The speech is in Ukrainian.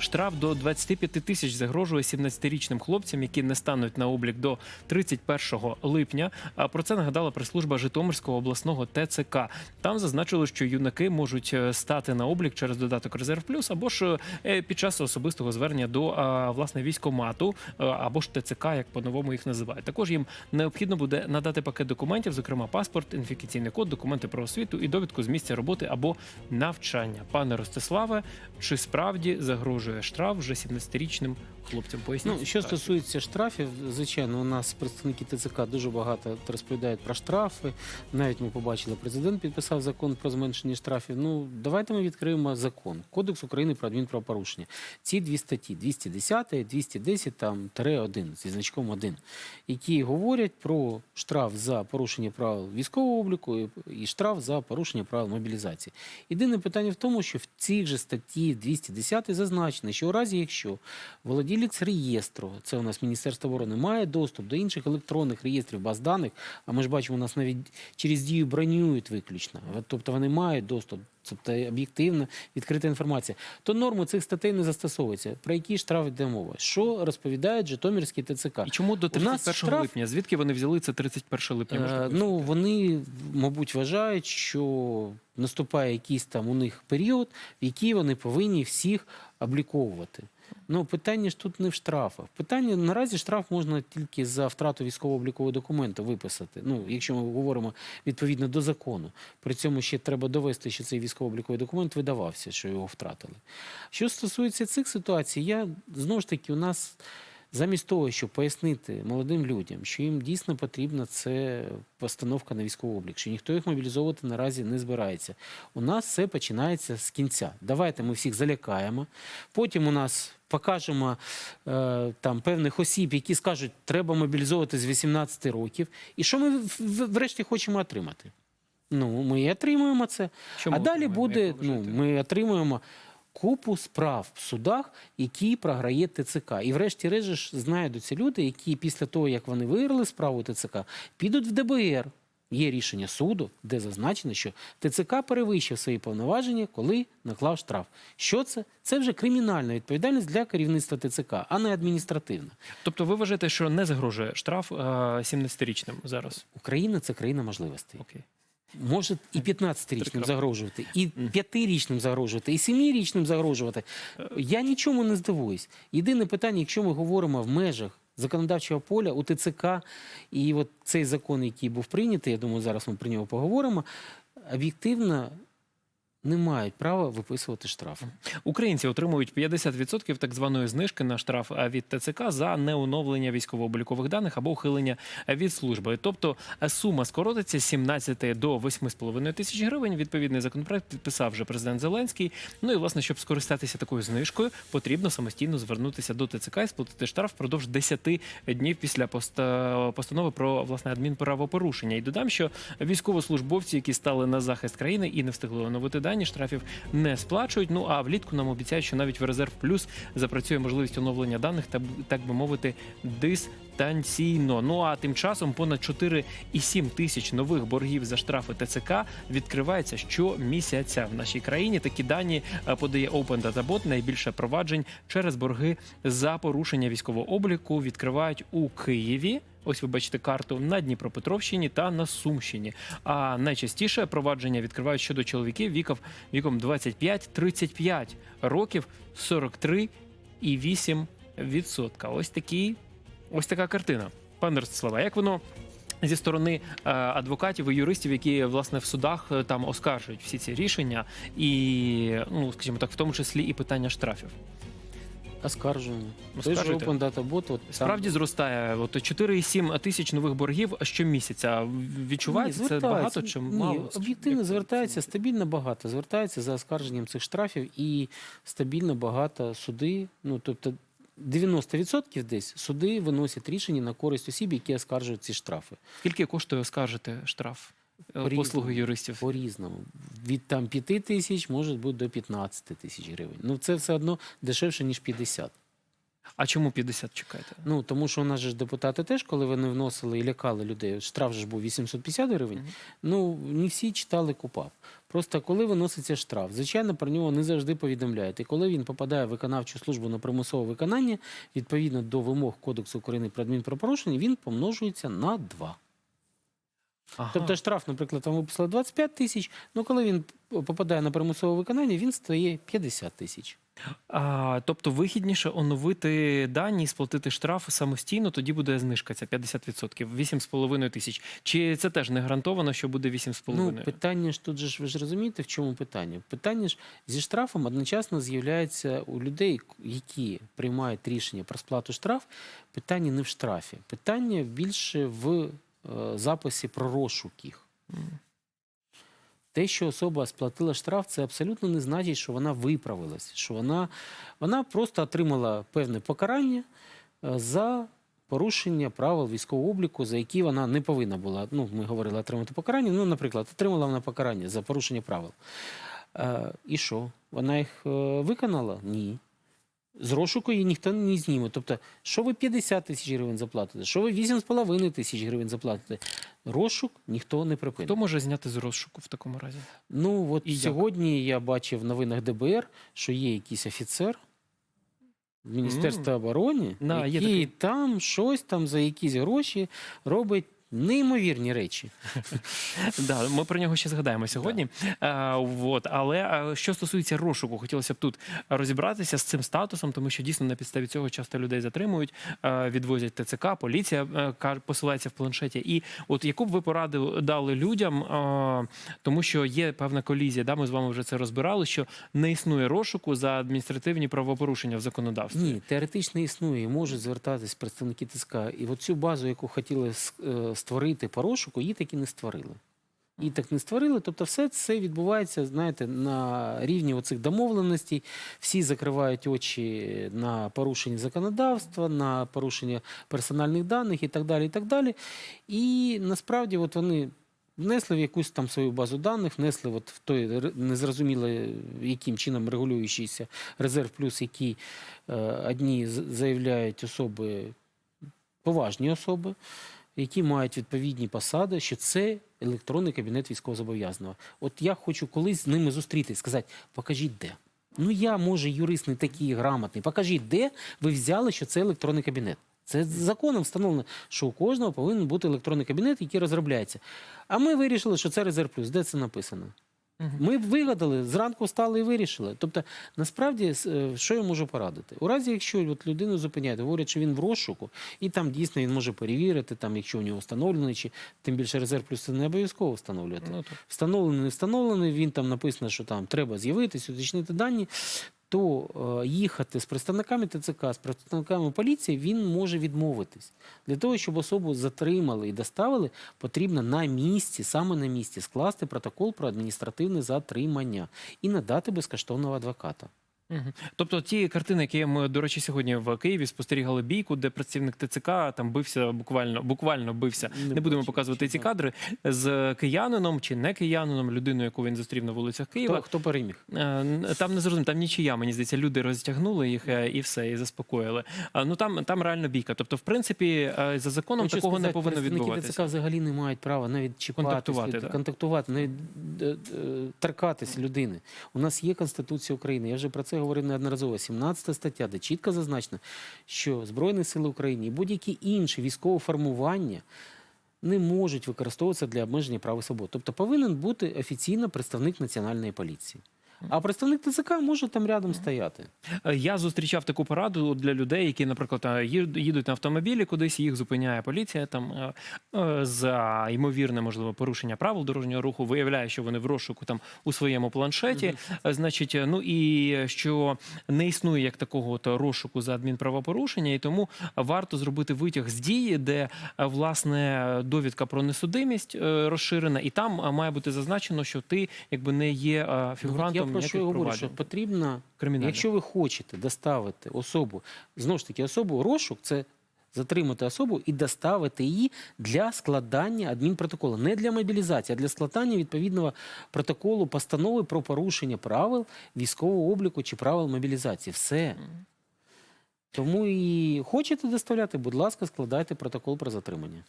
Штраф до 25 тисяч загрожує 17-річним хлопцям, які не стануть на облік до 31 липня. А про це нагадала прес-служба Житомирського обласного ТЦК. Там зазначили, що юнаки можуть е, стати на облік через додаток Резерв Плюс або ж е, під час особистого звернення до власне військомату е, або ж ТЦК, як по-новому їх називають. Також їм необхідно буде надати пакет документів, зокрема паспорт, ідентифікаційний код, документи про освіту і довідку з місця роботи або навчання. Пане Ростиславе, чи справді загрожує штраф вже 17-річним хлопцям? Поясніть. Ну, що стосується штрафів, звичайно, у нас представники ТЦК дуже багато розповідають про штрафи. Навіть ми побачили, президент підписав закон про зменшення штрафів. Ну, давайте ми відкриємо закон. Кодекс України про адмінправопорушення. Ці дві статті 210, 210 там тире 1 зі значком 1, які говорять про штраф за порушення правил військового обліку і- і штраф за порушення правил мобілізації. Єдине питання в тому, що в цій же статті 210 зазначено, що у разі, якщо володілець реєстру, це у нас Міністерство оборони, має доступ до інших електронних реєстрів баз даних, а ми ж бачимо, у нас навіть через дію бронюють виключно. Тобто вони мають доступ, тобто об'єктивна відкрита інформація. То норми цих статей не застосовуються. Про які штраф йде мова? Що розповідають Житомирські ТЦК? І чому до У нас 31 штраф- липня? Звідки вони взяли це 31 липня? Е. Ну, вони, мабуть, вважають, що наступає якийсь там у них період, в який вони повинні всіх обліковувати. Ну, питання ж тут не в штрафах. Питання наразі штраф можна тільки за втрату військово-облікового документу виписати. Ну, якщо ми говоримо відповідно до закону. При цьому ще треба довести, що цей військово-обліковий документ видавався, що його втратили. Що стосується цих ситуацій, я знову ж таки у нас. Замість того, щоб пояснити молодим людям, що їм дійсно потрібна це постановка на військовий облік, що ніхто їх мобілізовувати наразі не збирається. У нас все починається з кінця. Давайте ми всіх залякаємо. Потім у нас покажемо е, там певних осіб, які скажуть, треба мобілізовувати з 18 років. І що ми врешті хочемо отримати? Ну, ми і отримуємо це. Чому а далі отримуємо? буде, ну, ми отримуємо купу справ в судах, які програє ТЦК. І врешті-решт знайдуться люди, які після того, як вони виграли справу ТЦК, підуть в ДБР. Є рішення суду, де зазначено, що ТЦК перевищив свої повноваження, коли наклав штраф. Що це? Це вже кримінальна відповідальність для керівництва ТЦК, а не адміністративна. Тобто ви вважаєте, що не загрожує штраф е, 17-річним зараз? Україна це країна можливостей. Окей. Може і 15-річним загрожувати, і 5-річним загрожувати, і 7-річним загрожувати. Я нічому не здивуюсь. Єдине питання, якщо ми говоримо в межах законодавчого поля у ТЦК, і от цей закон, який був прийнятий, я думаю, зараз ми про нього поговоримо, об'єктивно не мають права виписувати штрафи. Українці отримують 50% так званої знижки на штраф від ТЦК за неоновлення військово-облікових даних або ухилення від служби. Тобто е, сума скоротиться з 17 до 8,5 тисяч гривень. Відповідний законопроект підписав вже президент Зеленський. Ну і власне, щоб скористатися такою знижкою, потрібно самостійно звернутися до ТЦК і сплатити штраф впродовж 10 днів після поста- постанови про власне адмінправопорушення. І додам, що військовослужбовці, які стали на захист країни і не встигли оновити дані, штрафів не сплачують. Ну а влітку нам обіцяють, що навіть в резерв плюс запрацює можливість оновлення даних та так би мовити дистанційно. Ну а тим часом понад 4,7 тисяч нових боргів за штрафи ТЦК відкривається щомісяця в нашій країні. Такі дані е, подає Open Data Bot. Найбільше проваджень через борги за порушення військового обліку відкривають у Києві. Ось ви бачите карту на Дніпропетровщині та на Сумщині. А найчастіше провадження відкривають щодо чоловіків віков, віком 25-35 років 43,8%. Ось такі, ось така картина. Пане Ростиславе, як воно зі сторони е, адвокатів і юристів, які власне в судах е, там оскаржують всі ці рішення, і ну скажімо так, в тому числі і питання штрафів. Оскаржуємо. Open Data Bot, от там- Справді зростає от 4,7 тисяч нових боргів щомісяця. Відчувається Ні, це багато чи Ні, мало? Об'єктивно звертається стабільно багато. Звертається за оскарженням цих штрафів і стабільно багато суди. Ну тобто 90% десь суди виносять рішення на користь осіб, які оскаржують ці штрафи. Скільки коштує оскаржити штраф? е, Послуги юристів. По-різному. Від там 5 тисяч може бути до 15 тисяч гривень. Ну це все одно дешевше, ніж 50. А чому 50 чекаєте? Ну тому що у нас же ж депутати теж, коли вони вносили і лякали людей, штраф же ж був 850 гривень. Мгм. Ну не всі читали КУПАП. Просто коли виноситься штраф, звичайно, про нього не завжди повідомляють. І коли він попадає в виконавчу службу на примусове виконання, відповідно до вимог Кодексу України про адмінпропорушення, він помножується на 2. Ага. Тобто штраф, наприклад, там виписали 25 тисяч, ну коли він попадає на примусове виконання, він стає 50 тисяч. А, тобто вигідніше оновити дані і сплатити штраф самостійно, тоді буде знижка ця 50%, 8,5 тисяч. Чи це теж не гарантовано, що буде 8,5? Ну, питання ж тут же ж ви ж розумієте, в чому питання? Питання ж зі штрафом одночасно з'являється у людей, які приймають рішення про сплату штраф. Питання не в штрафі, питання більше в записі про розшук їх. Те, що особа сплатила штраф, це абсолютно не значить, що вона виправилась, що вона, вона просто отримала певне покарання е, за порушення правил військового обліку, за які вона не повинна була. Ну, ми говорили отримати покарання. Ну, наприклад, отримала вона покарання за порушення правил. Е, і що? Вона їх е, виконала? Ні. З розшуку її ніхто не зніме. Тобто, що ви 50 тисяч гривень заплатите, що ви 8,5 тисяч гривень заплатите, розшук ніхто не припинить. Хто може зняти з розшуку в такому разі? Ну от І як? сьогодні я бачив в новинах ДБР, що є якийсь офіцер Міністерства оборони, Да, є який такий. там щось там за якісь гроші робить неймовірні речі. Да, ми про нього ще згадаємо сьогодні. А, от, але а, що стосується розшуку, хотілося б тут розібратися з цим статусом, тому що дійсно на підставі цього часто людей затримують, а, відвозять ТЦК, поліція е, каже- посилається в планшеті. І от яку б ви пораду дали людям, а, тому що є певна колізія, да, ми з вами вже це розбирали, що не існує розшуку за адміністративні правопорушення в законодавстві. Ні, теоретично існує, можуть звертатись представники ТСК. І от цю базу, яку хотіли е, створити по розшуку, її таки не створили. Її так не створили. Тобто, все це відбувається, знаєте, на рівні оцих домовленостей. Всі закривають очі на порушення законодавства, на порушення персональних даних і так далі. І так далі. І насправді, от вони. Внесли в якусь там свою базу даних, внесли от в той незрозуміло, яким чином регулюючийся резерв плюс, який е, одні заявляють особи, поважні особи, які мають відповідні посади, що це електронний кабінет військовозобов'язаного. От я хочу колись з ними зустрітись, сказати, покажіть де. Ну я, може, юрист не такий грамотний. Покажіть, де ви взяли, що це електронний кабінет. Це законом встановлено, що у кожного повинен бути електронний кабінет, який розробляється. А ми вирішили, що це резерв плюс. Де це написано? Ми вигадали, зранку встали і вирішили. Тобто, насправді, е, що я можу порадити? У разі, якщо от людину зупиняють, говорять, що він в розшуку, і там дійсно він може перевірити, там, якщо у нього встановлений, чи тим більше резерв плюс це не обов'язково встановлювати. Ну. Встановлений, не встановлений, він там написано, що там треба з'явитись, уточнити дані. То е, їхати з представниками ТЦК, з представниками поліції він може відмовитись. Для того, щоб особу затримали і доставили, потрібно на місці, саме на місці, скласти протокол про адміністративне затримання і надати безкоштовного адвоката. Мгм. Тобто ті картини, які ми, до речі, сьогодні в Києві спостерігали бійку, де працівник ТЦК там бився буквально, буквально бився. Не Не, будемо бачив, показувати ці так? кадри з киянином чи не киянином, людиною, яку він зустрів на вулицях Києва. Хто, хто переміг? Е, н- Там не зрозуміло, там нічия, мені здається, люди розтягнули їх е, і все, і заспокоїли. А, Ну там, там реально бійка. Тобто, в принципі, е, за законом Хочу такого не сказати, повинно представники відбуватися. ТЦК взагалі не мають права навіть чіпатись, Контактувати, люд- да. контактувати, навіть е, е, торкатись людини. У нас є Конституція України. Я вже про це говорив неодноразово. 17 стаття, де чітко зазначено, що Збройні Сили України і будь-які інші військові формування. Не можуть використовуватися для обмеження прав і свобод. Тобто повинен бути офіційно представник національної поліції. А представник ТЦК може там рядом стояти. Е, Я зустрічав таку пораду для людей, які, наприклад, е, їдуть на автомобілі, кудись їх зупиняє поліція там е, за ймовірне, можливо, порушення правил дорожнього руху. Виявляє, що вони в розшуку там у своєму планшеті. Е, Значить, е, ну і що не існує як такого от розшуку за адмінправопорушення, і тому варто зробити витяг з дії, де власне довідка про несудимість розширена, і там має бути зазначено, що ти якби не є фігурантом Ну, Я про що я говорю, що потрібно. Якщо ви хочете доставити особу, знову ж таки, особу розшук це затримати особу і доставити її для складання адмінпротоколу. Не для мобілізації, а для складання відповідного протоколу постанови про порушення правил військового обліку чи правил мобілізації. Все. Тому і хочете доставляти, будь ласка, складайте протокол про затримання.